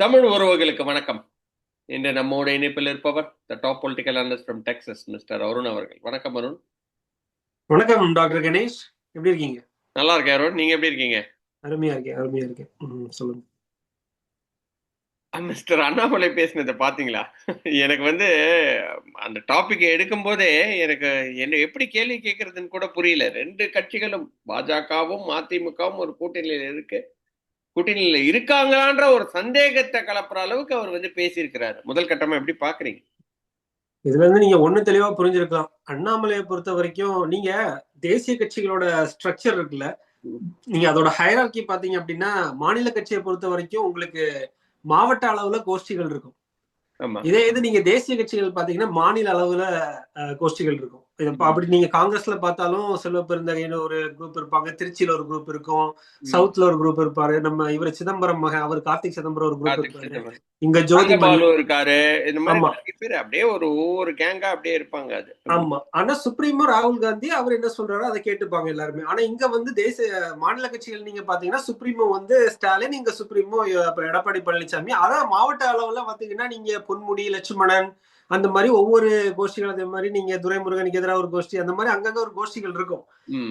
தமிழ் உறவுகளுக்கு வணக்கம். இன்று நம்மோட இணைப்பில் இருப்பவர் the top political analyst from Texas mister Arun அவர்கள். வணக்கம் அருண் வணக்கம் டாக்டர் கணேஷ். எப்படி இருக்கீங்க? நல்லா இருக்கேன் அருண் நீங்க எப்படி இருக்கீங்க? அருமையா இருக்கேன் அருமையா இருக்கேன். சொல்லுங்க. மிஸ்டர் அண்ணாமலை பேசினதை பாத்தீங்களா எனக்கு வந்து அந்த டாபிக் எடுக்கும் போதே எனக்கு என்ன எப்படி கேள்வி கேட்கறதுன்னு கூட புரியல. ரெண்டு கட்சிகளும் பாஜகவும் அதிமுகவும் ஒரு கூட்டணியில இருக்கு. கூட்டணியில இருக்காங்களான்ற ஒரு சந்தேகத்தை கலப்புற அளவுக்கு அவர் வந்து பேசியிருக்கிறாரு. முதல் கட்டமா எப்படி பாக்குறீங்க? இதுல இருந்து நீங்க ஒண்ணு தெளிவா புரிஞ்சிருக்கலாம். அண்ணாமலையை பொறுத்த வரைக்கும் நீங்க தேசிய கட்சிகளோட ஸ்ட்ரக்சர் இருக்குல்ல நீங்க அதோட ஹைரார்கி பாத்தீங்க அப்படின்னா மாநில கட்சியை பொறுத்த வரைக்கும் உங்களுக்கு மாவட்ட அளவுல கோஷ்டிகள் இருக்கும். இதே இது நீங்க தேசிய கட்சிகள் பாத்தீங்கன்னா மாநில அளவுல கோஷ்டிகள் இருக்கும். அப்படி நீங்க காங்கிரஸ்ல பார்த்தாலும் செல்வ பெருந்தகைன்னு ஒரு குரூப் இருப்பாங்க. திருச்சியில ஒரு குரூப் இருக்கும். சவுத்ல ஒரு குரூப் இருப்பாரு. நம்ம இவர் சிதம்பரம் மகன் அவர் கார்த்திக் சிதம்பரம் ஒரு குரூப் இருப்பாரு. இங்க ஜோதி பாலு இருக்காரு. இந்த மாதிரி ஆமா. நிறைய பேர் அப்படியே ஒரு ஒவ்வொரு கேங்கா அப்படியே இருப்பாங்க அது. ஆமா. ஆனா சுப்ரீமோ ராகுல் காந்தி அவர் என்ன சொல்றாரோ அதை கேட்டுப்பாங்க எல்லாருமே. ஆனா இங்க வந்து தேசிய மாநில கட்சிகள் நீங்க பாத்தீங்கன்னா சுப்ரீமோ வந்து ஸ்டாலின் இங்க சுப்ரீமோ எடப்பாடி பழனிசாமி. அதான் மாவட்ட அளவுல பாத்தீங்கன்னா நீங்க பொன்முடி லட்சுமணன் அந்த மாதிரி ஒவ்வொரு கோஷ்டிகள் அதே மாதிரி நீங்க துரைமுருகனுக்கு எதிராக ஒரு கோஷ்டி அந்த மாதிரி அங்கங்க ஒரு கோஷ்டிகள் இருக்கும்.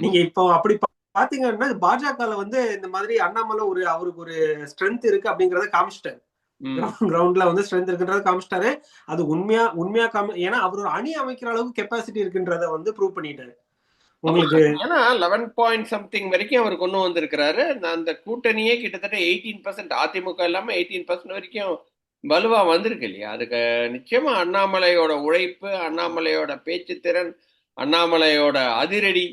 நீங்க இப்போ அப்படி பாத்தீங்கன்னா பாஜகல வந்து இந்த மாதிரி அண்ணாமலை ஒரு அவருக்கு ஒரு ஸ்ட்ரென்த் இருக்கு அப்படிங்கறத காமிச்சிட்டாரு. கிரவுண்ட்ல வந்து ஸ்ட்ரென்த் இருக்குன்றத காமிச்சிட்டாரு. அது உண்மையா உண்மையா காமி ஏன்னா அவர் ஒரு அணி அமைக்கிற அளவுக்கு கெப்பாசிட்டி இருக்குன்றத வந்து ப்ரூவ் பண்ணிட்டாரு. உங்களுக்கு ஏன்னா லெவன் பாயிண்ட் சம்திங் வரைக்கும் அவர் கொண்டு வந்திருக்கிறாரு. அந்த கூட்டணியே கிட்டத்தட்ட எயிட்டீன் பர்சன்ட் அதிமுக இல்லாம எயிட்டீன் பர்சன்ட் வரைக்கும் வலுவா வந்திருக்கு இல்லையா? அதுக்கு நிச்சயமா அண்ணாமலையோட உழைப்பு அண்ணாமலையோட பேச்சு திறன் அண்ணாமலையோட அதிரடி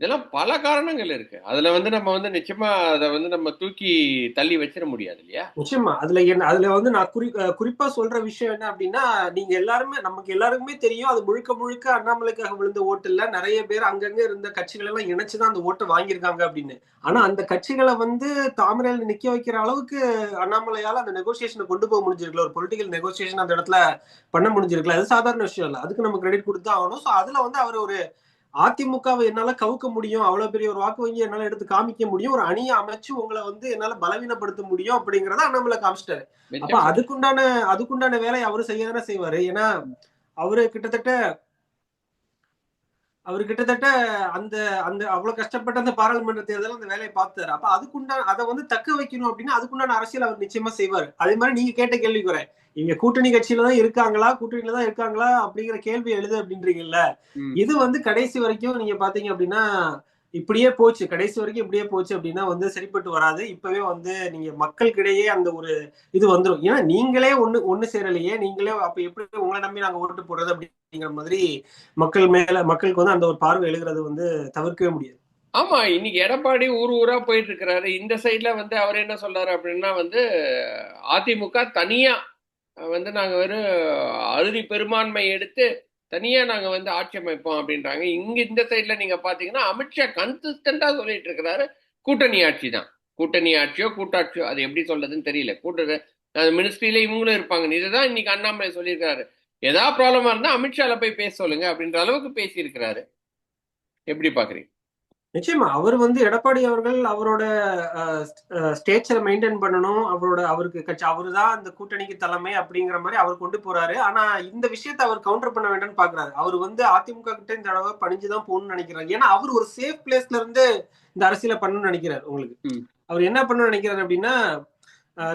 இதெல்லாம் பல காரணங்கள் இருக்கு. அதுல வந்து நம்ம வந்து நிச்சயமா அதை வந்து நம்ம தூக்கி தள்ளி வச்சிட முடியாது இல்லையா? நிச்சயமா. அதுல என்ன அதுல வந்து நான் குறி குறிப்பா சொல்ற விஷயம் என்ன அப்படின்னா நீங்க எல்லாருமே நமக்கு எல்லாருக்குமே தெரியும் அது முழுக்க முழுக்க அண்ணாமலைக்காக விழுந்த ஓட்டுல நிறைய பேர் அங்கங்க இருந்த கட்சிகள் எல்லாம் இணைச்சுதான் அந்த ஓட்டை வாங்கியிருக்காங்க அப்படின்னு. ஆனா அந்த கட்சிகளை வந்து தாமரையில நிக்க வைக்கிற அளவுக்கு அண்ணாமலையால அந்த நெகோசியேஷனை கொண்டு போக முடிஞ்சிருக்கல. ஒரு பொலிட்டிக்கல் நெகோசியேஷன் அந்த இடத்துல பண்ண முடிஞ்சிருக்கல. அது சாதாரண விஷயம் இல்ல. அதுக்கு நம்ம கிரெடிட் கொடுத்து ஆகணும். சோ அதுல வந்து அவர் ஒரு அதிமுகவை என்னால கவுக்க முடியும். அவ்வளவு பெரிய ஒரு வாக்கு வங்கி என்னால எடுத்து காமிக்க முடியும். ஒரு அணியை அமைச்சு உங்களை வந்து என்னால பலவீனப்படுத்த முடியும் அப்படிங்கறத அண்ணாமலை காமிச்சிட்டாரு. அப்ப. அதுக்குண்டான அதுக்குண்டான வேலையை அவரு செய்ய தானே செய்வாரு. ஏன்னா அவரு கிட்டத்தட்ட அவரு கிட்டத்தட்ட அந்த அந்த அவ்வளவு கஷ்டப்பட்ட அந்த பாராளுமன்ற தேர்தல் அந்த வேலையை பார்த்தாரு. அப்ப அதுக்குண்டான அதை வந்து தக்க வைக்கணும் அப்படின்னா அதுக்குண்டான அரசியல் அவர் நிச்சயமா செய்வாரு. அதே மாதிரி நீங்க கேட்ட கேள்வி குறை இங்க கூட்டணி கட்சியில தான் இருக்காங்களா? கூட்டணியில தான் இருக்காங்களா? அப்படிங்கிற கேள்வி எழுது அப்படின்றீங்கல்ல. இது வந்து கடைசி வரைக்கும் நீங்க பாத்தீங்க அப்படின்னா இப்படியே போச்சு. கடைசி வரைக்கும் இப்படியே போச்சு அப்படின்னா வந்து சரிப்பட்டு வராது. இப்பவே வந்து நீங்க மக்களுக்கிடையே அந்த ஒரு இது வந்துரும். ஏன்னா நீங்களே ஒண்ணு ஒண்ணு சேரலையே. நீங்களே அப்ப எப்படி உங்களை நம்பி நாங்க ஓட்டு போடுறது அப்படிங்கிற மாதிரி மக்கள் மேல மக்களுக்கு வந்து அந்த ஒரு பார்வை எழுகிறது வந்து தவிர்க்கவே முடியாது. ஆமா இன்னைக்கு எடப்பாடி ஊர் ஊரா போயிட்டு இருக்கிறாரு. இந்த சைட்ல வந்து அவர் என்ன சொல்றாரு அப்படின்னா வந்து அதிமுக தனியா வந்து நாங்கள் வெறும் அறுதி பெரும்பான்மை எடுத்து தனியாக நாங்கள் வந்து ஆட்சி அமைப்போம் அப்படின்றாங்க. இங்கே இந்த சைடில் நீங்கள் பார்த்தீங்கன்னா அமித்ஷா கன்சிஸ்டண்டா சொல்லிட்டு இருக்கிறாரு. கூட்டணி ஆட்சி தான். கூட்டணி ஆட்சியோ கூட்டாட்சியோ அது எப்படி சொல்றதுன்னு தெரியல. கூட்ட மினிஸ்ட்ரியில இவங்களும் இருப்பாங்க. இதுதான் இன்னைக்கு அண்ணாமலை சொல்லியிருக்காரு ஏதாவது ப்ராப்ளமா இருந்தால் அமித்ஷால போய் பேச சொல்லுங்க அப்படின்ற அளவுக்கு பேசியிருக்கிறாரு. எப்படி பாக்குறீங்க? நிச்சயமா அவர் வந்து எடப்பாடி அவர்கள் அவரோட ஸ்டேச்சரை மெயின்டைன் பண்ணணும் அவரோட அவருக்கு கட்சி அவரு தான் அந்த கூட்டணிக்கு தலைமை அப்படிங்கிற மாதிரி அவர் கொண்டு போறாரு. ஆனா இந்த விஷயத்தை அவர் கவுண்டர் பண்ண வேண்டாம்னு பாக்குறாரு. அவர் வந்து அதிமுக கிட்ட இந்த தடவை பணிஞ்சுதான் போகணும்னு நினைக்கிறாரு. ஏன்னா அவர் ஒரு சேஃப் பிளேஸ்ல இருந்து இந்த அரசியலை பண்ணணும்னு நினைக்கிறாரு உங்களுக்கு. அவர் என்ன பண்ணணும்னு நினைக்கிறாரு அப்படின்னா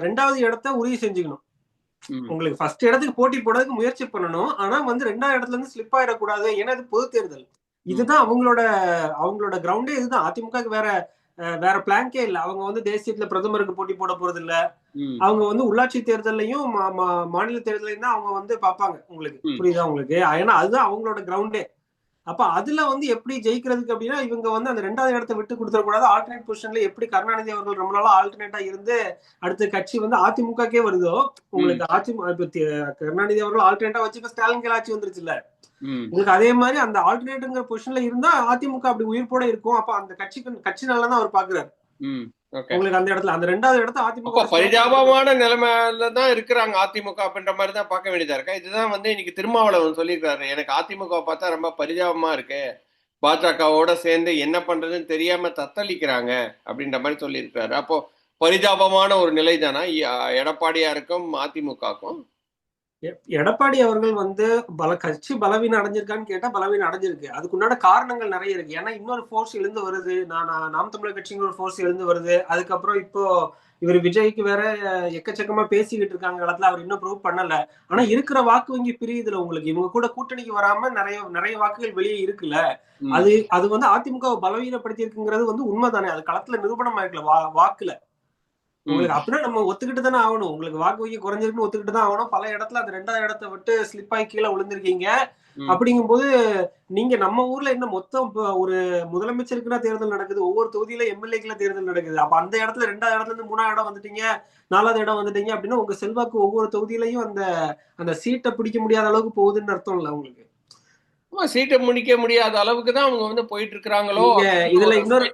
ரெண்டாவது இடத்த உறுதி செஞ்சுக்கணும். உங்களுக்கு ஃபர்ஸ்ட் இடத்துக்கு போட்டி போடுறதுக்கு முயற்சி பண்ணணும். ஆனா வந்து ரெண்டாவது இடத்துல இருந்து ஸ்லிப் ஆயிடக்கூடாது. ஏன்னா இது பொது தேர்தல். இதுதான் அவங்களோட அவங்களோட கிரவுண்டே இதுதான். அதிமுக வேற வேற பிளான்கே இல்ல. அவங்க வந்து தேசியத்துல பிரதமருக்கு போட்டி போட போறது இல்ல. அவங்க வந்து உள்ளாட்சி தேர்தலையும் மாநில தேர்தலையும் தான் அவங்க வந்து பார்ப்பாங்க. உங்களுக்கு. புரியுதா உங்களுக்கு? ஏன்னா அதுதான் அவங்களோட கிரவுண்டே அப்ப அதுல வந்து எப்படி ஜெயிக்கிறதுக்கு அப்படின்னா இவங்க வந்து அந்த ரெண்டாவது இடத்தை விட்டு கொடுத்துடக்கூடாது. ஆல்டர்னேட் பொசிஷன்ல எப்படி கருணாநிதி அவர்கள் ரொம்ப நாளா ஆல்டர்னேட்டா இருந்து அடுத்த கட்சி வந்து அதிமுகக்கே வருதோ உங்களுக்கு அதிமுக இப்ப தி- கருணாநிதி அவர்கள் ஆல்டர்னேட்டா வச்சு இப்ப ஸ்டாலின் ஆட்சி வந்துருச்சுல்ல. உங்களுக்கு அதே மாதிரி அந்த ஆல்டர்னேட்டுங்கிற பொசிஷன்ல இருந்தா அதிமுக அப்படி உயிர்ப்போட இருக்கும். அப்ப அந்த கட்சிக்கு கட்சி நல்லா தான் அவர் பாக்குறாரு. உங்களுக்கு அந்த இடத்துல அந்த ரெண்டாவது இடத்த அப்ப அதிமுக பரிதாபமான நிலைமையில தான் இருக்கிறாங்க அதிமுக அப்படின்ற மாதிரி தான் பார்க்க வேண்டியதா இருக்கா? இதுதான் வந்து இன்னைக்கு திருமாவளவன் சொல்லியிருக்காரு. எனக்கு அதிமுக பார்த்தா ரொம்ப பரிதாபமா இருக்கு. பாஜகவோட சேர்ந்து என்ன பண்றதுன்னு தெரியாம தத்தளிக்கிறாங்க அப்படின்ற மாதிரி சொல்லியிருக்காரு. அப்போ பரிதாபமான ஒரு நிலை தானா எடப்பாடியாருக்கும் அதிமுகக்கும்? எடப்பாடி அவர்கள் வந்து பல கட்சி பலவீனம் அடைஞ்சிருக்கான்னு கேட்டா பலவீனம் அடைஞ்சிருக்கு. அதுக்குண்டான காரணங்கள் நிறைய இருக்கு. ஏன்னா இன்னொரு ஃபோர்ஸ் எழுந்து வருது. நான் நாம் தமிழர் கட்சிங்கிற ஒரு ஃபோர்ஸ் எழுந்து வருது. அதுக்கப்புறம் இப்போ இவர் விஜய்க்கு வேற எக்கச்சக்கமா பேசிக்கிட்டு இருக்காங்க இடத்துல அவர் இன்னும் ப்ரூவ் பண்ணல. ஆனா இருக்கிற வாக்கு வங்கி பிரியுதுல உங்களுக்கு. இவங்க கூட கூட்டணிக்கு வராம நிறைய நிறைய வாக்குகள் வெளியே இருக்குல்ல. அது அது வந்து அதிமுக பலவீனப்படுத்தி இருக்குங்கிறது வந்து உண்மைதானே. அது களத்துல நிரூபணம் ஆயிருக்கல வா வாக்குல. உங்களுக்கு அப்படின்னா நம்ம ஒத்துக்கிட்டு தானே ஆகணும். உங்களுக்கு வாக்கு வங்கி குறைஞ்சிருக்குன்னு ஒத்துக்கிட்டு தான் ஆகணும். பல இடத்துல அந்த ரெண்டாவது இடத்த விட்டு ஸ்லிப் ஆகி கீழே விழுந்திருக்கீங்க. ம். அப்படிங்கும்போது நீங்க நம்ம ஊர்ல என்ன மொத்தம் ஒரு முதலமைச்சருக்குன்னா தேர்தல் நடக்குது. ஒவ்வொரு தொகுதியில எம்எல்ஏக்குள்ள தேர்தல் நடக்குது. அப்ப அந்த இடத்துல ரெண்டாவது இடத்துல இருந்து மூணாவது இடம் வந்துட்டீங்க. நாலாவது இடம் வந்துட்டீங்க அப்படின்னா உங்க செல்வாக்கு ஒவ்வொரு தொகுதியிலையும் அந்த அந்த சீட்டை பிடிக்க முடியாத அளவுக்கு போகுதுன்னு அர்த்தம் இல்ல உங்களுக்கு? சீட்டை முடிக்க முடியாத அளவுக்கு தான் அவங்க வந்து போயிட்டு இருக்கிறாங்களோ இதுல இன்னொரு.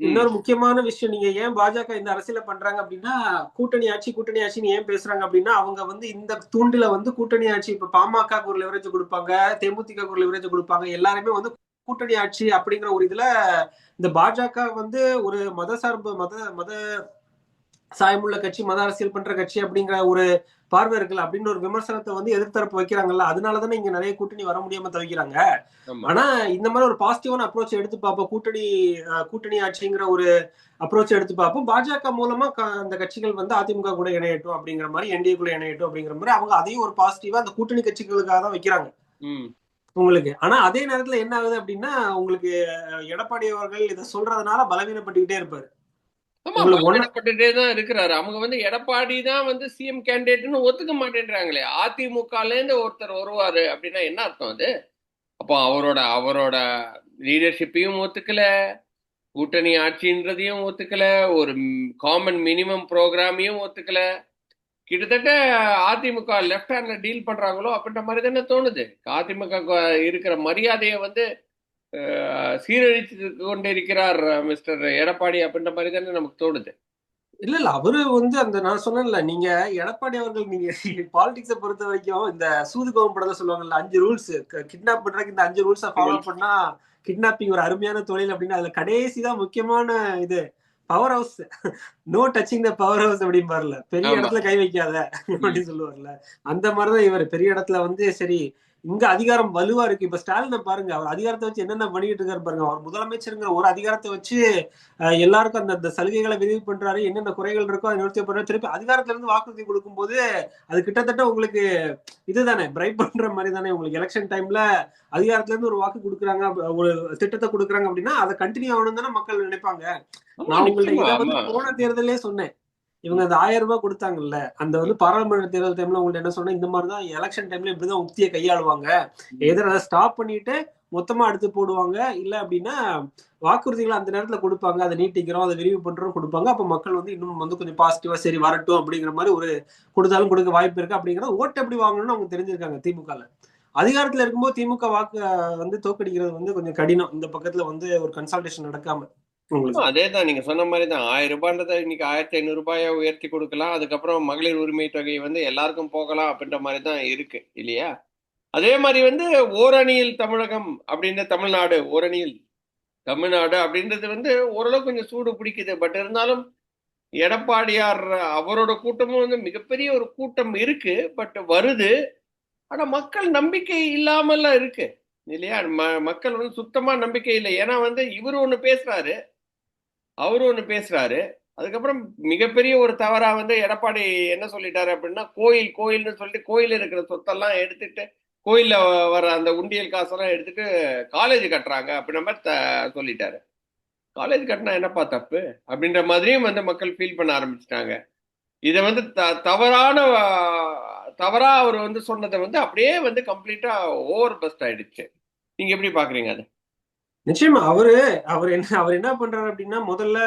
இன்னொரு முக்கியமான விஷயம் நீங்க ஏன் பாஜக இந்த அரசியல பண்றாங்க அப்படின்னா கூட்டணி ஆட்சி கூட்டணி ஆட்சின்னு ஏன் பேசுறாங்க அப்படின்னா அவங்க வந்து இந்த தூண்டில வந்து கூட்டணி ஆட்சி இப்ப பாமக ஒரு லெவரேஜ் கொடுப்பாங்க தேமுதிக ஒரு லெவரேஜ் கொடுப்பாங்க எல்லாருமே வந்து கூட்டணி ஆட்சி அப்படிங்கிற ஒரு இதுல இந்த பாஜக வந்து ஒரு மத சார்பு மத மத சாயமுள்ள கட்சி மத அரசியல் பண்ற கட்சி அப்படிங்கிற ஒரு பார்வை இருக்குல்ல அப்படின்னு ஒரு விமர்சனத்தை வந்து எதிர்த்தரப்பு வைக்கிறாங்கல்ல அதனாலதானே இங்க நிறைய கூட்டணி வர முடியாம தவிக்கிறாங்க. ஆனா இந்த மாதிரி ஒரு பாசிட்டிவான அப்ரோச் எடுத்து பார்ப்போம். கூட்டணி கூட்டணி ஆட்சிங்கிற ஒரு அப்ரோச் எடுத்து பார்ப்போம். பாஜக மூலமா அந்த கட்சிகள் வந்து அதிமுக கூட இணையட்டும் அப்படிங்கிற மாதிரி என்டிஏ கூட இணையட்டும் அப்படிங்கிற மாதிரி அவங்க அதையும் ஒரு பாசிட்டிவா அந்த கூட்டணி கட்சிகளுக்காக தான் வைக்கிறாங்க. உங்களுக்கு. ஆனா அதே நேரத்துல என்ன ஆகுது அப்படின்னா உங்களுக்கு எடப்பாடி அவர்கள் இதை சொல்றதுனால பலவீனப்பட்டுக்கிட்டே இருப்பாரு. தான் இருக்கிறாரு. அவங்க வந்து எடப்பாடி தான் வந்து சிஎம் கேண்டிடேட்னு ஒத்துக்க மாட்டேன்றாங்களே. அதிமுகல இருந்து ஒருத்தர் வருவாரு அப்படின்னா என்ன அர்த்தம் அது? அப்போ அவரோட அவரோட லீடர்ஷிப்பையும் ஒத்துக்கல. கூட்டணி ஆட்சின்றதையும் ஒத்துக்கல. ஒரு காமன் மினிமம் ப்ரோக்ராமையும் ஒத்துக்கல. கிட்டத்தட்ட அதிமுக லெஃப்ட் ஹேண்ட்ல டீல் பண்றாங்களோ அப்படின்ற மாதிரி தானே தோணுது. அதிமுக க்கு இருக்கிற மரியாதையை வந்து சீரழித்து கொண்டிருக்கிறார் மிஸ்டர் எடப்பாடி அப்படின்ற மாதிரி தானே நமக்கு தோணுது. இல்ல இல்ல அவரு வந்து அந்த நான் சொன்னேன்ல நீங்க எடப்பாடி அவர்கள் நீங்க பாலிடிக்ஸ பொறுத்த வரைக்கும் இந்த சூது கோவம் படத்தை சொல்லுவாங்கல்ல அஞ்சு ரூல்ஸ் கிட்னாப் பண்றதுக்கு இந்த அஞ்சு ரூல்ஸை ஃபாலோ பண்ணா கிட்னாப்பிங் ஒரு அருமையான தொழில் அப்படின்னு அதுல கடைசி தான் முக்கியமான இது power house no touching the power house அப்படிம்பாருல. பெரிய ஆமா. இடத்துல கை வைக்காத அப்படின்னு சொல்லுவார்ல. அந்த மாதிரிதான் இவர். பெரிய இடத்துல வந்து சரி இங்க அதிகாரம் வலுவா இருக்கு. இப்ப ஸ்டாலினை பாருங்க அவர் அதிகாரத்தை வச்சு என்னென்ன பண்ணிட்டு இருக்காரு பாருங்க. அவர் முதலமைச்சருங்கிற ஒரு அதிகாரத்தை வச்சு எல்லாருக்கும் அந்த அந்த சலுகைகளை விரிவு பண்றாரு. என்னென்ன குறைகள் இருக்கோ அதை நிறுத்தி பண்றாரு. திருப்பி அதிகாரத்துல இருந்து வாக்குறுதி கொடுக்கும்போது அது கிட்டத்தட்ட உங்களுக்கு இதுதானே பிரைப் பண்ற மாதிரி தானே உங்களுக்கு எலெக்ஷன் டைம்ல அதிகாரத்துல இருந்து ஒரு வாக்கு கொடுக்குறாங்க ஒரு திட்டத்தை கொடுக்குறாங்க அப்படின்னா அதை கண்டினியூ ஆகணும் தானே மக்கள் நினைப்பாங்க. நான் உங்கள்ட்ட. போன தேர்தலே சொன்னேன். இவங்க அந்த ஆயிரம் ரூபாய் கொடுத்தாங்கல்ல அந்த வந்து பாராளுமன்ற தேர்தல் டைம்ல உங்கள்ட்ட என்ன சொன்னா இந்த மாதிரி தான் எலெக்ஷன் டைம்ல இப்படிதான் உத்தியை கையாளுவாங்க. எதிர அதை ஸ்டாப் பண்ணிட்டு மொத்தமா எடுத்து போடுவாங்க? இல்ல அப்படின்னா வாக்குறுதிகளை அந்த நேரத்துல கொடுப்பாங்க அதை நீட்டிக்கிறோம் அதை விரிவு பண்றோம் கொடுப்பாங்க. அப்ப மக்கள் வந்து இன்னும் வந்து கொஞ்சம் பாசிட்டிவா சரி வரட்டும் அப்படிங்கிற மாதிரி ஒரு கொடுத்தாலும் கொடுக்க வாய்ப்பு இருக்கு. அப்படிங்கிறத ஓட்டு எப்படி வாங்கணும்னு அவங்க தெரிஞ்சிருக்காங்க திமுகல. அதிகாரத்துல இருக்கும்போது திமுக வாக்கு வந்து தோக்கடிக்கிறது வந்து கொஞ்சம் கடினம். இந்த பக்கத்துல வந்து ஒரு கன்சல்டேஷன் நடக்காம. அதே தான் நீங்க சொன்ன மாதிரி தான் ஆயிரம் ரூபான்றத இன்னைக்கு ஆயிரத்தி ஐநூறு ரூபாயா உயர்த்தி கொடுக்கலாம். அதுக்கப்புறம் மகளிர் உரிமை தொகை வந்து எல்லாருக்கும் போகலாம் அப்படின்ற மாதிரி தான் இருக்கு. இல்லையா? அதே மாதிரி வந்து ஓரணியில் தமிழகம் அப்படின்ற தமிழ்நாடு ஓரணியில் தமிழ்நாடு அப்படின்றது வந்து ஓரளவு கொஞ்சம் சூடு பிடிக்குது. பட் இருந்தாலும் எடப்பாடியார் அவரோட கூட்டமும் வந்து மிகப்பெரிய ஒரு கூட்டம் இருக்கு. பட் வருது. ஆனா மக்கள் நம்பிக்கை இல்லாமல்லாம் இருக்கு. இல்லையா? ம- மக்கள் வந்து சுத்தமா நம்பிக்கை இல்லை. ஏன்னா வந்து இவரு ஒண்ணு பேசுறாரு. அவரு ஒன்று பேசுறாரு. அதுக்கப்புறம் மிகப்பெரிய ஒரு தவறா வந்து எடப்பாடி என்ன சொல்லிட்டாரு அப்படின்னா கோயில் கோயில்னு சொல்லிட்டு கோயில் இருக்கிற சொத்தெல்லாம் எடுத்துட்டு கோயில்ல வர அந்த உண்டியல் காசெல்லாம் எடுத்துட்டு காலேஜ் கட்டுறாங்க அப்படின்ற மாதிரி த- சொல்லிட்டாரு. காலேஜ் கட்டினா என்னப்பா தப்பு? அப்படின்ற மாதிரியும் வந்து மக்கள் ஃபீல் பண்ண ஆரம்பிச்சிட்டாங்க. இதை வந்து த தவறான தவறா அவர் வந்து சொன்னதை வந்து அப்படியே வந்து கம்ப்ளீட்டா ஓவர் பஸ்ட் ஆயிடுச்சு. நீங்க எப்படி பாக்குறீங்க அதை? நிச்சயமா அவரு அவர் என்ன அவர் என்ன பண்றாரு அப்படின்னா முதல்ல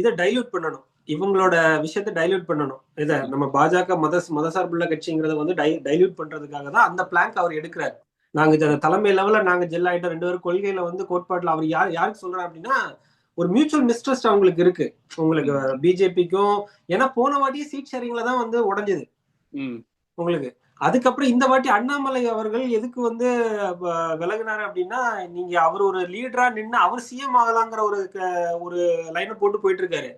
இதை டைல்யூட் பண்ணணும். இவங்களோட விஷயத்த டைல்யூட் பண்ணணும். இத நம்ம பாஜக மத மதசார்புள்ள கட்சிங்கிறத வந்து டை டைல்யூட் பண்றதுக்காக தான் அந்த பிளாங்க் அவர் எடுக்கிறாரு. நாங்க தலைமை லெவல்ல நாங்க ஜெல் ஆயிட்டோம் ரெண்டு பேரும் கொள்கையில வந்து கோட்பாட்டுல அவர் யார் யாருக்கு சொல்றாரு அப்படின்னா ஒரு மியூச்சுவல் மிஸ்ட்ரஸ்ட் அவங்களுக்கு இருக்கு. உங்களுக்கு பிஜேபிக்கும் ஏன்னா போன வாட்டியே சீட் ஷேரிங்ல தான் வந்து உடைஞ்சது. ம். உங்களுக்கு. அதுக்கப்புறம் இந்த வாட்டி அண்ணாமலை அவர்கள் எதுக்கு வந்து விலகுனாரு அப்படின்னா நீங்க அவர் ஒரு லீடரா நின்னு அவர் சிஎம் ஆகலாங்கிற ஒரு ஒரு லைனை போட்டு போயிட்டு இருக்காரு.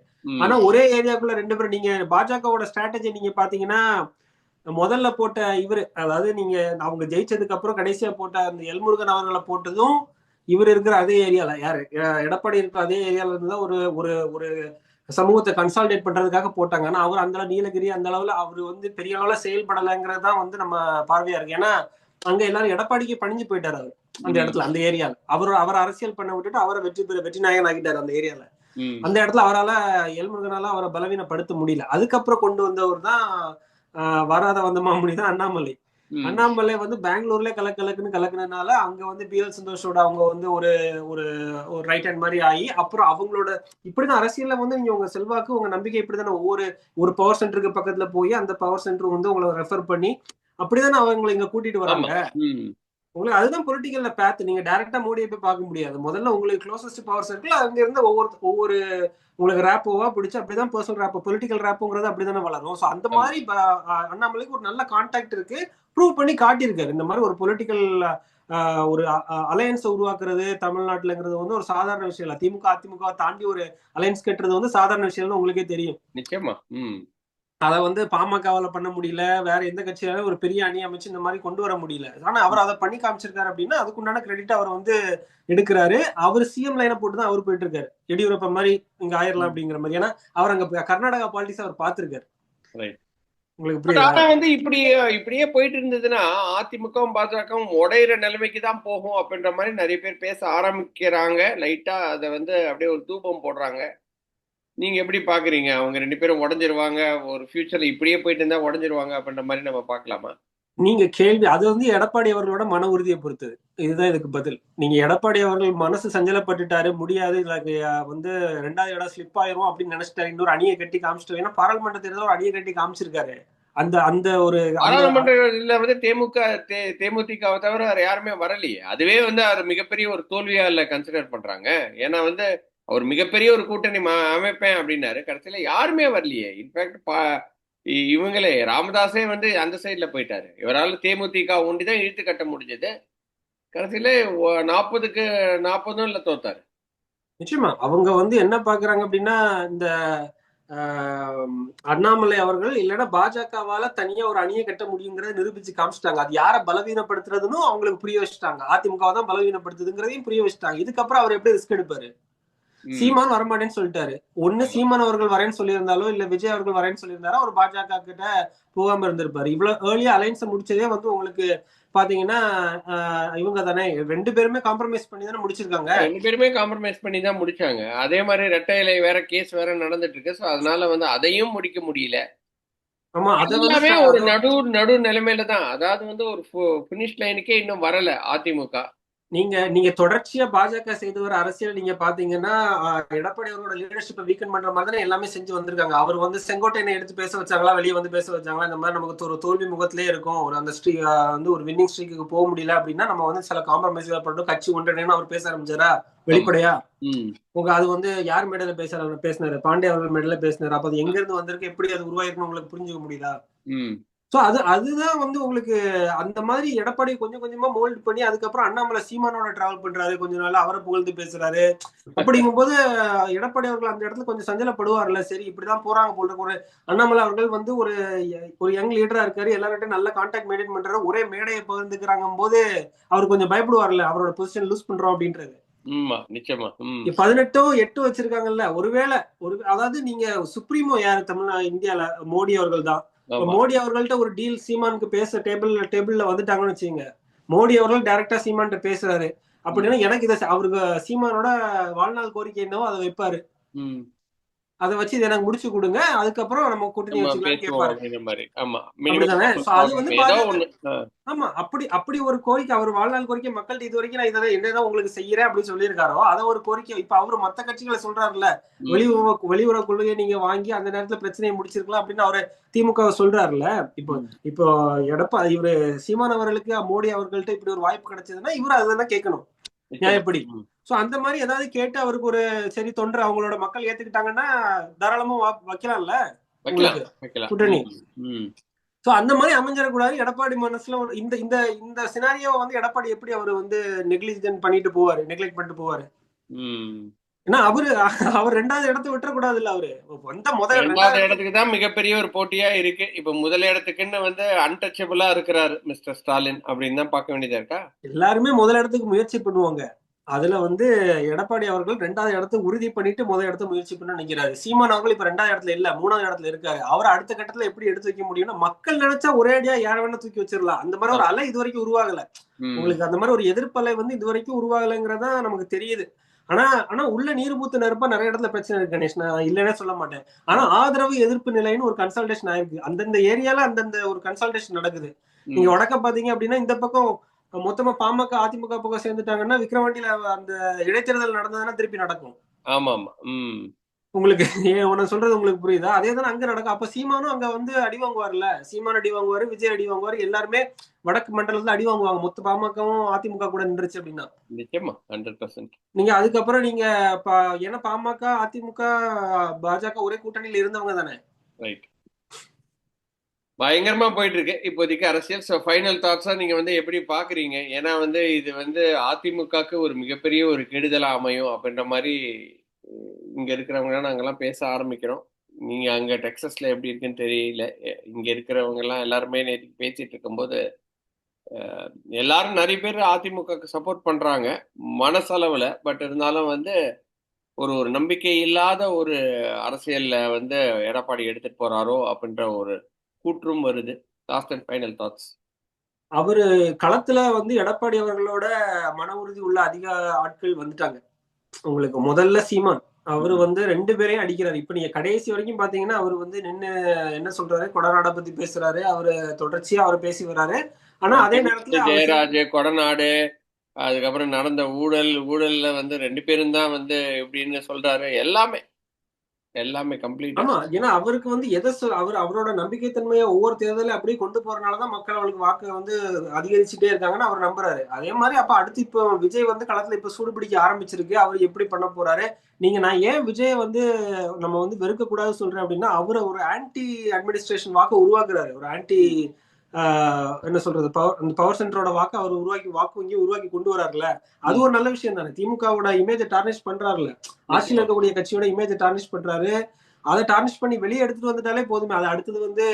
ஆனா ஒரே ஏரியாக்குள்ள ரெண்டு பேரும் நீங்க பாஜகவோட ஸ்ட்ராட்டஜி நீங்க பாத்தீங்கன்னா முதல்ல போட்ட இவரு அதாவது நீங்க அவங்க ஜெயிச்சதுக்கு அப்புறம் கடைசியா போட்ட அந்த எல்முருகன் அவர்களை போட்டதும் இவர் இருக்கிற அதே ஏரியால யாரு எடப்பாடி இருக்கிற அதே ஏரியால இருந்து ஒரு ஒரு ஒரு சமூகத்தை கன்சால்டேட் பண்றதுக்காக போட்டாங்க ஆனா அவர் அந்த அளவு நீலகிரி அந்த அளவுல அவர் வந்து பெரிய அளவுல செயல்படலைங்கிறது தான் வந்து நம்ம பார்வையா இருக்கு ஏன்னா அங்க எல்லாரும் எடப்பாடிக்கு பணிஞ்சு போயிட்டாரு அவர் அந்த. இடத்துல அந்த ஏரியால அவர் அவர் அரசியல் பண்ண விட்டுட்டு அவரை வெற்றி பெற வெற்றி நாயகன் ஆகிட்டாரு அந்த ஏரியால. அந்த இடத்துல அவரால எல்முருகனால அவரை பலவீனப்படுத்த முடியல அதுக்கப்புறம் கொண்டு வந்தவர் தான் வராத வந்த மாமுனி தான் அண்ணாமலை. அண்ணாமலை வந்து பெங்களூர்ல கலக்கு கலக்குன்னு கலக்குனதுனால அங்க வந்து பிஎல் சந்தோஷோட அவங்க வந்து ஒரு ஒரு ஒரு ரைட் ஹேண்ட் மாதிரி ஆகி அப்புறம் அவங்களோட இப்படிதான் அரசியல்ல வந்து நீங்க உங்க செல்வாக்கு உங்க நம்பிக்கை இப்படிதானே ஒவ்வொரு ஒரு பவர் சென்டருக்கு பக்கத்துல போய் அந்த பவர் சென்டர் வந்து உங்களை ரெஃபர் பண்ணி அப்படிதானே அவங்களை இங்க கூட்டிட்டு வராங்க. உங்களுக்கு அதுதான் பொலிட்டிக்கல்ல பேத் நீங்க டைரக்டா மோடியை போய் பார்க்க முடியாது. முதல்ல உங்களுக்கு க்ளோசஸ்ட் பவர் சர்க்கிள் அங்க இருந்த ஒவ்வொரு ஒவ்வொரு உங்களுக்கு ரேப்போவா பிடிச்சு அப்படிதான் பர்சனல் ரேப்போ பொலிட்டிக்கல் ரேப்போங்கிறது அப்படிதானே வளரும். ஸோ அந்த மாதிரி அண்ணாமலைக்கு ஒரு நல்ல கான்டாக்ட் இருக்கு. ப்ரூவ் பண்ணி காட்டியிருக்காரு. இந்த மாதிரி ஒரு பொலிட்டிக்கல் ஒரு அலையன்ஸை உருவாக்குறது தமிழ்நாட்டுலங்கிறது வந்து ஒரு சாதாரண விஷயம் இல்ல. திமுக அதிமுக தாண்டி ஒரு அலையன்ஸ் கட்டுறது வந்து சாதாரண விஷயம்னு உங்களுக்கே தெரியும். நிச்சயமா. ம். அதை வந்து பாமகவால பண்ண முடியல வேற எந்த கட்சியால ஒரு பெரிய அணி அமைச்சு இந்த மாதிரி கொண்டு வர முடியல. ஆனா அவர் அதை பண்ணி காமிச்சிருக்காரு அப்படின்னா அதுக்குண்டான கிரெடிட் அவர் வந்து எடுக்கிறாரு. அவர் சிஎம் லைனை போட்டு தான் அவர் போயிட்டு இருக்காரு எடியூரப்பா மாதிரி இங்க ஆயிரலாம் அப்படிங்கிற மாதிரி. ஏன்னா அவர் அங்க கர்நாடகா பாலிடிக்ஸ் அவர் பார்த்திருக்காரு. ஆனா வந்து இப்படி இப்படியே போயிட்டு இருந்ததுன்னா அதிமுகவும் பாஜகவும் உடையிற நிலைமைக்கு தான் போகும் அப்படின்ற மாதிரி நிறைய பேர் பேச ஆரம்பிக்கிறாங்க. லைட்டா அதை வந்து அப்படியே ஒரு தூபம் போடுறாங்க. நீங்க எப்படி பாக்குறீங்க? அவங்க ரெண்டு பேரும் உடஞ்சிருவாங்க. ஒரு ஃபியூச்சர்ல இப்படியே போயிட்டு இருந்தா உடஞ்சிருவாங்க அப்படின்ற மாதிரி நம்ம பார்க்கலாமா? நீங்க கேள்வி அது வந்து எடப்பாடி அவர்களோட மன உறுதியை பொறுத்தது. இதுதான் இதுக்கு பதில். நீங்க எடப்பாடி அவர்கள் மனசு சஞ்சலப்பட்டுட்டாரு முடியாது வந்து ரெண்டாவது இடம் ஸ்லிப் ஆயிரும் அப்படின்னு நினைச்சிட்டாரு. இன்னொரு அணியை கட்டி காமிச்சிட்டு ஏன்னா பாராளுமன்ற தேர்தல் ஒரு அணியை கட்டி காமிச்சிருக்காரு. அந்த அந்த ஒரு பாராளுமன்றத்துல வந்து தேமுக தே- தேமுதிகவை தவிர வேற யாருமே வரலையே. அதுவே வந்து அது மிகப்பெரிய ஒரு தோல்வியா இல்ல கன்சிடர் பண்றாங்க. ஏன்னா வந்து அவர் மிகப்பெரிய ஒரு கூட்டணி அமைப்பேன் அப்படின்னாரு. கடைசியில யாருமே வரலையே. இன்ஃபேக்ட் பா இ- இவங்களே ராமதாஸே வந்து அந்த சைட்ல போயிட்டாரு. இவரால் தேமுதிக ஒண்டி தான் இழுத்து கட்ட முடிஞ்சது. கடைசியில நாற்பதுக்கு நாற்பதும் இல்ல தோத்தாரு. நிச்சயமா. அவங்க வந்து என்ன பாக்குறாங்க அப்படின்னா இந்த அண்ணாமலை அவர்கள் இல்லைன்னா பாஜகவால தனியா ஒரு அணியை கட்ட முடியுங்கிறத நிரூபிச்சு காமிச்சிட்டாங்க. அது யாரை பலவீனப்படுத்துறதுன்னு அவங்களுக்கு புரிய வச்சுட்டாங்க. அதிமுக தான் பலவீனப்படுத்துதுங்கிறதையும் புரிய வச்சுட்டாங்க. இதுக்கப்புறம் அவர் எப்படி ரிஸ்க் எடுப்பாரு? சீமான் வரமாட்டேன்னு சொல்லிட்டாரு. ஒண்ணு சீமான் அவர்கள் வரேன்னு சொல்லியிருந்தாலோ இல்ல விஜய் அவர்கள் வரேன்னு சொல்லியிருந்தாரோ அவர் பாஜக கிட்ட போகாம இருந்திருப்பாரு. இவ்வளவு ஏர்லியா அலைன்ஸ் முடிச்சதே வந்து உங்களுக்கு பாத்தீங்கன்னா இவங்க தானே. ரெண்டு பேருமே காம்ப்ரமைஸ் பண்ணி தானே முடிச்சிருக்காங்க. ரெண்டு பேருமே காம்ப்ரமைஸ் பண்ணி தான் முடிச்சாங்க. அதே மாதிரி ரெட்டை இலை வேற கேஸ் வேற நடந்துட்டு இருக்கு. ஸோ அதனால வந்து அதையும் முடிக்க முடியல. ஆமா அத வந்து எல்லாமே ஒரு நடு நடு நிலைமையில தான். அதாவது வந்து ஒரு பினிஷ் லைனுக்கே இன்னும் வரல அதிமுக. நீங்க நீங்க தொடர்ச்சியா பாஜக செய்து வர அரசியல் நீங்க பாத்தீங்கன்னா எடப்பாடி அவரோட லீடர்ஷிப்பை வீக்கன் பண்ற மாதிரி தானே எல்லாமே செஞ்சு வந்திருக்காங்க. அவர் வந்து செங்கோட்டையனை எடுத்து பேச வச்சாங்களா வெளியே வந்து பேச வச்சாங்களா இந்த மாதிரி நமக்கு ஒரு தோல்வி முகத்திலே இருக்கும். ஒரு அந்த ஸ்ட்ரீ வந்து ஒரு வின்னிங் ஸ்ட்ரீக்கு போக முடியல அப்படின்னா நம்ம வந்து சில காம்ப்ரமைஸ்கள் பண்ணணும் கட்சி ஒன்றிணைன்னு அவர் பேச ஆரம்பிச்சாரா? வெளிப்படையா? உங்க அது வந்து யார் மேடையில பேசுறாரு? பேசினாரு. பாண்டே அவர்கள் மேடையில பேசினாரு. அப்ப அது எங்க இருந்து வந்திருக்கு? எப்படி அது உருவாயிருக்குன்னு உங்களுக்கு புரிஞ்சுக்க முடியுதா? சோ அது அதுதான் வந்து உங்களுக்கு அந்த மாதிரி எடப்பாடி கொஞ்சம் கொஞ்சமா மோல்ட் பண்ணி அதுக்கப்புறம் அண்ணாமலை சீமானோட டிராவல் பண்றாரு கொஞ்ச நாள் அவரை புகழ்ந்து பேசுறாரு. அப்படிங்கும்போது எடப்பாடி அவர்கள் அந்த இடத்துல கொஞ்சம் சஞ்சலப்படுவார்ல சரி இப்படிதான் போறாங்க போல. ஒரு அண்ணாமலை அவர்கள் வந்து ஒரு ஒரு யங் லீடரா இருக்காரு எல்லார்கிட்டையும் நல்ல கான்டாக்ட் மெயின்டைன் பண்றாரு. ஒரே மேடையை பகிர்ந்துக்கிறாங்க போது அவர் கொஞ்சம் பயப்படுவார்ல அவரோட பொசிஷன் லூஸ் பண்றோம் அப்படின்றது. பதினெட்டோ எட்டு வச்சிருக்காங்கல்ல ஒருவேளை ஒரு அதாவது நீங்க சுப்ரீமோ யாரு? தமிழ்நா இந்தியால மோடி அவர்கள் தான் மோடி அவர்கள்ட்ட ஒரு டீல் சீமானுக்கு பேச டேபிள் டேபிள்ல வந்துட்டாங்கன்னு வச்சுங்க மோடி அவர்கள் டைரக்டா சீமான்ட்ட பேசுறாரு. அப்படின்னா எனக்கு இதை அவருக்கு சீமானோட வாழ்நாள் கோரிக்கை என்னவோ அதை வைப்பாரு. அதை வச்சு இதை எனக்கு முடிச்சு கொடுங்க. அதுக்கப்புறம் நம்ம கூட்டணி வச்சுக்கலாம் ஆமா. அப்படி அப்படி ஒரு கோரிக்கை அவர் வாழ்நாள் கோரிக்கை மக்கள்கிட்ட இது வரைக்கும் நான் இதை என்னதான் உங்களுக்கு செய்யறேன் அப்படின்னு சொல்லியிருக்காரோ அதை ஒரு கோரிக்கை இப்ப அவரு மத்த கட்சிகளை சொல்றாருல்ல. வெளியுறவு வெளியுறவு கொள்கையை நீங்க வாங்கி அந்த நேரத்துல பிரச்சனையை முடிச்சிருக்கலாம் அப்படின்னு அவரு திமுக சொல்றாருல்ல இப்போ. இப்போ எடப்பா இவரு சீமான் அவர்களுக்கு மோடி அவர்கள்ட்ட இப்படி ஒரு வாய்ப்பு கிடைச்சதுன்னா இவரு அதுதான் கேட்கணும். நியாயப்படி. சோ அந்த மாதிரி ஏதாவது கேட்டு அவருக்கு ஒரு சரி தொன்று அவங்களோட மக்கள் ஏத்துக்கிட்டாங்கன்னா தாராளமா வைக்கலாம்ல? கூட்டணி. சோ அந்த மாதிரி அமைஞ்சிடக்கூடாது. எடப்பாடி மனசுல இந்த இந்த இந்த சினாரியோ வந்து எடப்பாடி எப்படி அவர் வந்து நெக்லிஜென்ட் பண்ணிட்டு போவாரு நெக்லெக்ட் பண்ணிட்டு போவாரு. ஏன்னா அவரு அவர் ரெண்டாவது இடத்த விட்டுறக்கூடாது இல்ல அவரு? வந்த முதல் ரெண்டாவது இடத்துக்கு தான் மிகப்பெரிய ஒரு போட்டியா இருக்கு. இப்ப முதல் இடத்துக்குன்னு வந்து அன்டச்சபிளா இருக்கிறாரு மிஸ்டர் ஸ்டாலின் அப்படின்னு தான் பார்க்க வேண்டியதா இருக்கா? எல்லாருமே முதல் இடத்துக்கு முயற்சி பண்ணுவாங்க. அதுல வந்து எடப்பாடி அவர்கள் ரெண்டாவது இடத்த உறுதி பண்ணிட்டு முதல் இடத்த முயற்சி பண்ண நினைக்கிறாரு. சீமான் அவர்கள் இப்ப ரெண்டாவது இடத்துல இல்ல மூணாவது இடத்துல இருக்காரு. அவர் அடுத்த கட்டத்துல எப்படி எடுத்து வைக்க முடியும்னா மக்கள் நினைச்சா ஒரே அடியா யார வேணா தூக்கி வச்சிடலாம். அந்த மாதிரி ஒரு அலை இது வரைக்கும் உருவாகல. உங்களுக்கு அந்த மாதிரி ஒரு எதிர்ப்பலை வந்து இது வரைக்கும் உருவாகலைங்கிறதா நமக்கு தெரியுது. ஆனா ஆனா உள்ள நீர் பூத்து நெருப்பா நிறைய இடத்துல பிரச்சனை இருக்கு கணேஷ். நான் இல்லைன்னே சொல்ல மாட்டேன். ஆனா ஆதரவு எதிர்ப்பு நிலைன்னு ஒரு கன்சல்டேஷன் ஆயிருக்கு. அந்தந்த ஏரியால அந்தந்த ஒரு கன்சல்டேஷன் நடக்குது. நீங்க வடக்க பாத்தீங்க அப்படின்னா இந்த பக்கம் மொத்தமா பாமக அதிமுக பக்கம் சேர்ந்துட்டாங்கன்னா விக்ரவாண்டியில அந்த இடைத்தேர்தல் நடந்ததுன்னா திருப்பி நடக்கும். ஆமா ஆமா ம். உங்களுக்கு உன சொல்றது உங்களுக்கு புரியுதா? அதே தானே அங்க நடக்கும். அப்ப சீமானும் அங்க வந்து அடி வாங்குவார்ல? சீமான் அடி வாங்குவாரு விஜய் அடி வாங்குவாரு எல்லாருமே வடக்கு மண்டலத்துல அடி வாங்குவாங்க. மொத்த பாமகவும் அதிமுக கூட நின்றுச்சு அப்படின்னா. நிச்சயமா ஹண்ட்ரட் பர்சன்ட் நீங்க அதுக்கப்புறம் நீங்க ஏன்னா பாமக அதிமுக பாஜக ஒரே கூட்டணியில இருந்தவங்க தானே? ரைட் பயங்கரமா போயிட்டு இருக்கு இப்போதைக்கு அரசியல். ஸோ ஃபைனல் தாட்ஸா நீங்க வந்து எப்படி பாக்குறீங்க? ஏன்னா வந்து இது வந்து அதிமுகக்கு ஒரு மிகப்பெரிய ஒரு கெடுதலா அமையும் அப்படின்ற மாதிரி இங்க இருக்கிறவங்க நாங்கெல்லாம் பேச ஆரம்பிக்கிறோம். நீங்க அங்க டெக்ஸஸ்ல எப்படி இருக்குன்னு தெரியல. இங்க இருக்கிறவங்க எல்லாம் எல்லாருமே நேற்று பேசிட்டு இருக்கும்போது எல்லாரும் நிறைய பேர் அதிமுகக்கு சப்போர்ட் பண்றாங்க. மனசளவுல. பட் இருந்தாலும் வந்து ஒரு ஒரு நம்பிக்கை இல்லாத ஒரு அரசியல்ல வந்து எடப்பாடி எடுத்துட்டு போறாரோ அப்படின்ற ஒரு கூற்றும் வருது. லாஸ்ட் அண்ட் ஃபைனல் தாட்ஸ் அவரு களத்துல வந்து எடப்பாடி அவர்களோட மன உறுதி உள்ள அதிக ஆட்கள் வந்துட்டாங்க. உங்களுக்கு முதல்ல சீமான். அவரு வந்து ரெண்டு பேரையும் அடிக்கிறாரு. இப்ப நீங்க கடைசி வரைக்கும் பாத்தீங்கன்னா அவர் வந்து நின்னு என்ன சொல்றாரு? கொடநாடை பத்தி பேசுறாரு. அவரு தொடர்ச்சியா அவர் பேசி வராரு. ஆனா அதே நேரத்துல ஜெயராஜ் கொடநாடு அதுக்கப்புறம் நடந்த ஊழல் ஊழல்ல வந்து ரெண்டு பேரும் தான் வந்து இப்படின்னு சொல்றாரு. எல்லாமே எல்லாமே கம்ப்ளீட் ஆமா ஏன்னா அவருக்கு வந்து எதை அவர் அவரோட நம்பிக்கைத்தன்மையை ஒவ்வொரு தேர்தலையும் அப்படியே கொண்டு போறதுனாலதான் மக்கள் அவருக்கு வாக்கு வந்து அதிகரிச்சுட்டே இருக்காங்கன்னு அவர் நம்புறாரு. அதே மாதிரி அப்ப அடுத்து இப்போ விஜய் வந்து களத்துல இப்ப சூடு பிடிக்க ஆரம்பிச்சிருக்கு. அவர் எப்படி பண்ண போறாரு? நீங்க நான் ஏன் விஜய் வந்து நம்ம வந்து வெறுக்க கூடாது சொல்றேன் அப்படின்னா அவர் ஒரு ஆன்டி அட்மினிஸ்ட்ரேஷன் வாக்கு உருவாக்குறாரு. ஒரு ஆன்டி என்ன சொல்றது பவர் அந்த பவர் சென்டரோட வாக்கு அவர் உருவாக்கி வாக்கு வங்கி உருவாக்கி கொண்டு வராருல அது ஒரு நல்ல விஷயம் தானே. திமுகவோட இமேஜை டார்னிஷ் பண்றாருல ஆட்சியில் இருக்கக்கூடிய கட்சியோட இமேஜை டார்னிஷ் பண்றாரு. அதை டார்னிஷ் பண்ணி வெளியே எடுத்துட்டு வந்துட்டாலே போதுமே. அது அடுத்தது வந்து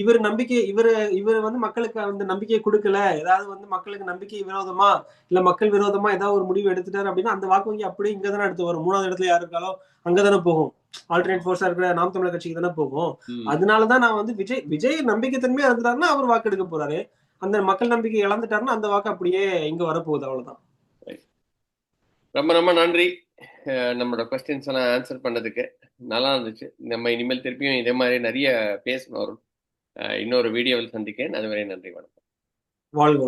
இவர் நம்பிக்கை இவர் இவர் வந்து மக்களுக்கு அந்த நம்பிக்கையை கொடுக்கல. ஏதாவது வந்து மக்களுக்கு நம்பிக்கை விரோதமா இல்ல மக்கள் விரோதமா ஏதாவது ஒரு முடிவு எடுத்துட்டாரு அப்படின்னா அந்த வாக்கு வங்கி அப்படியே இங்க தானே எடுத்து வரும். மூணாவது இடத்துல யாரு இருக்காலோ அங்கதானே போகும். ஆல்டர்னேட் ஃபோர்ஸா இருக்கிற நாம் தமிழர் கட்சிக்கு தானே போகும். அதனாலதான் நான் வந்து விஜய் விஜய் நம்பிக்கைத்தன்மையா இருந்துட்டாருன்னா அவர் வாக்கு எடுக்க போறாரு. அந்த மக்கள் நம்பிக்கை இழந்துட்டாருன்னா அந்த வாக்கு அப்படியே இங்க வரப்போகுது அவ்வளவுதான். ரொம்ப ரொம்ப நன்றி. நம்மளோட கொஸ்டின்ஸ் எல்லாம் ஆன்சர் பண்ணதுக்கு. நல்லா இருந்துச்சு. நம்ம இனிமேல் திருப்பியும் இதே மாதிரி நிறைய பேசணும். இன்னொரு வீடியோவில் சந்திக்கேன் அதுவரை நன்றி வணக்கம். வாழ்க